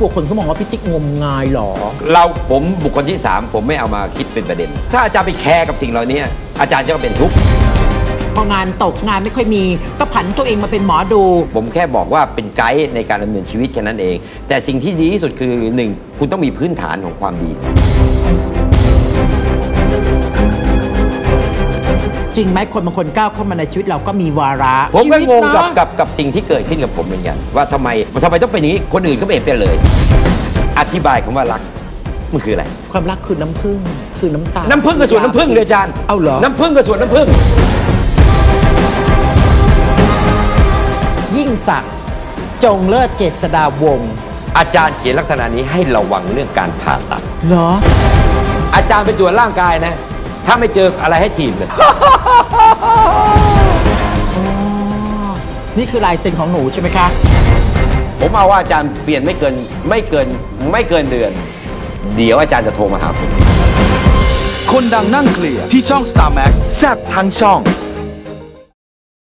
ลัวคนเขามองว่าพี่ติ๊กงมงายเหรอ เราผมบุคคลที่ 3 ผมไม่เอามาคิดเป็นประเด็น ถ้าอาจารย์ไปแคร์กับสิ่งเหล่านี้อาจารย์จะเป็นทุกข์พองานตกงานไม่ค่อยมี ก็ผันตัวเองมาเป็นหมอดู ผมแค่บอกว่าเป็นไกด์ในการดำเนินชีวิตแค่นั้นเอง แต่สิ่งที่ดีที่สุดคือหนึ่งคุณต้องมีพื้นฐานของความดี จริงไหมคนบางคนก้าวเข้ามาในชีวิตเราก็มีวาระผมก็ชีวิตงงกับนะกับกับสิ่งที่เกิดขึ้นกับผมเหมือนกันว่าทำไมทำไมต้องเป็นอย่างนี้คนอื่นก็ไม่เห็นเป็นเลย อธิบายคำว่ารักมันคืออะไร ความรักคือน้ำผึ้งคือน้ำตาล น้ำผึ้งกับส่วนน้ำผึ้งเลยอาจารย์เอาเหรอ น้ำผึ้งกับส่วนน้ำผึ้ง ยิ่งศักดิ์จงเลิศเจษดาวงศ์อาจารย์เขียนลักษณะนี้ให้ระวังเรื่องการผ่าตัด เหรอ อาจารย์ไปตรวจร่างกายนะ ถ้าไม่เจออะไรให้ถีบเลย นี่คือลายเซ็นของหนูใช่ไหมคะ ผมเอาว่าอาจารย์เปลี่ยนไม่เกินไม่เกินไม่เกินเดือน เดี๋ยวอาจารย์จะโทรมาหาผม คนดังนั่งเคลียร์ที่ช่อง Star Max แซบทั้งช่อง